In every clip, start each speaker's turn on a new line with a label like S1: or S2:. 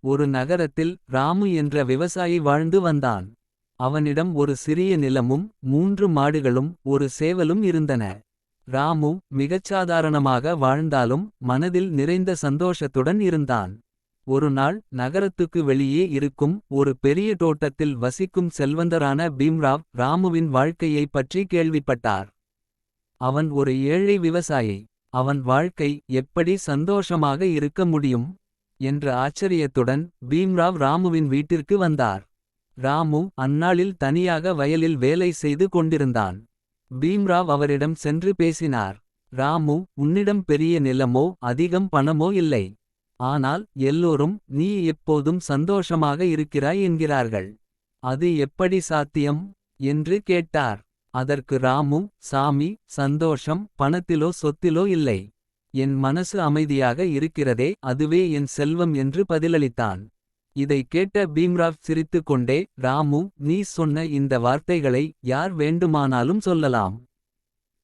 S1: ஒரு நகரத்தில் ராமு என்ற விவசாயி வாழ்ந்து வந்தான். அவனிடம் ஒரு சிறிய நிலமும் மூன்று மாடுகளும் ஒரு சேவலும் இருந்தன. ராமு மிகச்சாதாரணமாக வாழ்ந்தாலும் மனதில் நிறைந்த சந்தோஷத்துடன் இருந்தான். ஒரு நாள் நகரத்துக்கு வெளியே இருக்கும் ஒரு பெரிய தோட்டத்தில் வசிக்கும் செல்வந்தரான பீம்ராவ் ராமுவின் வாழ்க்கையைப் பற்றி கேள்விப்பட்டார். அவன் ஒரு ஏழை விவசாயி. அவன் வாழ்க்கை எப்படி சந்தோஷமாக இருக்க முடியும். என்ற ஆச்சரியத்துடன் பீம்ராவ் ராமுவின் வீட்டிற்கு வந்தார். ராமு அந்நாளில் தனியாக வயலில் வேலை செய்து கொண்டிருந்தான். பீம்ராவ் அவரிடம் சென்று பேசினார். ராமு உன்னிடம் பெரிய நிலமோ அதிகம் பணமோ இல்லை. ஆனால் எல்லோரும் நீ எப்போதும் சந்தோஷமாக இருக்கிறாய் என்கிறார்கள். அது எப்படி சாத்தியம் என்று கேட்டார். அதற்கு ராமு சாமி சந்தோஷம் பணத்திலோ சொத்திலோ இல்லை. என் மனசு அமைதியாக இருக்கிறதே அதுவே என் செல்வம் என்று பதிலளித்தான். இதைக் கேட்ட பீம்ராவ் சிரித்துக் கொண்டே ராமு நீ சொன்ன இந்த வார்த்தைகளை யார் வேண்டுமானாலும் சொல்லலாம்.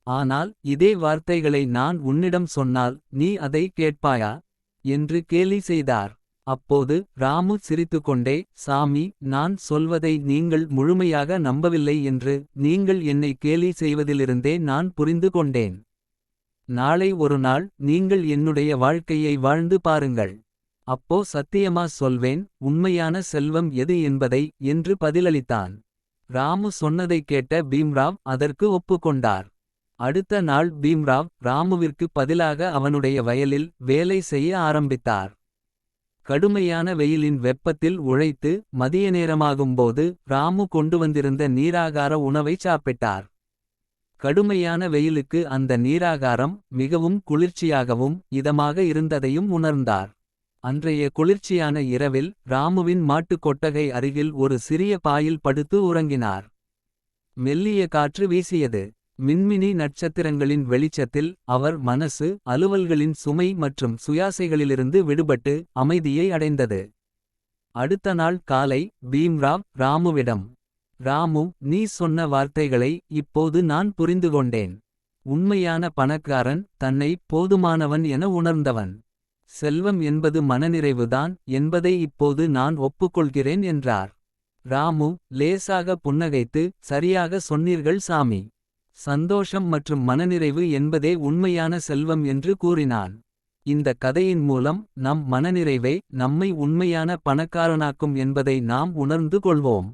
S1: ஆனால் இதே வார்த்தைகளை நான் உன்னிடம் சொன்னால் நீ அதை கேட்பாயா. என்று கேலி செய்தார். அப்போது ராமு சிரித்துக்கொண்டே சாமி நான் சொல்வதை நீங்கள் முழுமையாக நம்பவில்லை என்று நீங்கள் என்னை கேலி செய்வதிலிருந்தே நான் புரிந்து கொண்டேன். நாளை ஒரு நாள் நீங்கள் என்னுடைய வாழ்க்கையை வாழ்ந்து பாருங்கள். அப்போ சத்தியமா சொல்வேன் உண்மையான செல்வம் எது என்பதை என்று பதிலளித்தான். ராமு சொன்னதைக் கேட்ட பீம்ராவ் அதற்கு ஒப்புக்கொண்டார். அடுத்த நாள் பீம்ராவ் ராமுவிற்கு பதிலாக அவனுடைய வயலில் வேலை செய்ய ஆரம்பித்தார். கடுமையான வெயிலின் வெப்பத்தில் உழைத்து மதிய நேரமாகும்போது ராமு கொண்டு வந்திருந்த நீராகார உணவை சாப்பிட்டார். கடுமையான வெயிலுக்கு அந்த நீராகாரம் மிகவும் குளிர்ச்சியாகவும் இதமாக இருந்ததையும் உணர்ந்தார். அன்றைய குளிர்ச்சியான இரவில் ராமுவின் மாட்டுக் கொட்டகை அருகில் ஒரு சிறிய பாயில் படுத்து உறங்கினார். மெல்லிய காற்று வீசியது. மின்மினி நட்சத்திரங்களின் வெளிச்சத்தில் அவர் மனசு அலுவல்களின் சுமை மற்றும் சுயாசைகளிலிருந்து விடுபட்டு அமைதியை அடைந்தது. அடுத்த நாள் காலை பீம்ராவ் ராமுவிடம். ராமு நீ சொன்ன வார்த்தைகளை இப்போது நான் புரிந்து கொண்டேன் உண்மையான பணக்காரன் தன்னை போதுமானவன் என உணர்ந்தவன். செல்வம் என்பது மனநிறைவுதான் என்பதை இப்போது நான் ஒப்புக்கொள்கிறேன் என்றார். ராமு லேசாக புன்னகைத்து சரியாக சொன்னீர்கள் சாமி. சந்தோஷம் மற்றும் மனநிறைவு என்பதே உண்மையான செல்வம் என்று கூறினான். இந்த கதையின் மூலம் நம் மனநிறைவை நம்மை உண்மையான பணக்காரனாக்கும் என்பதை நாம் உணர்ந்து கொள்வோம்.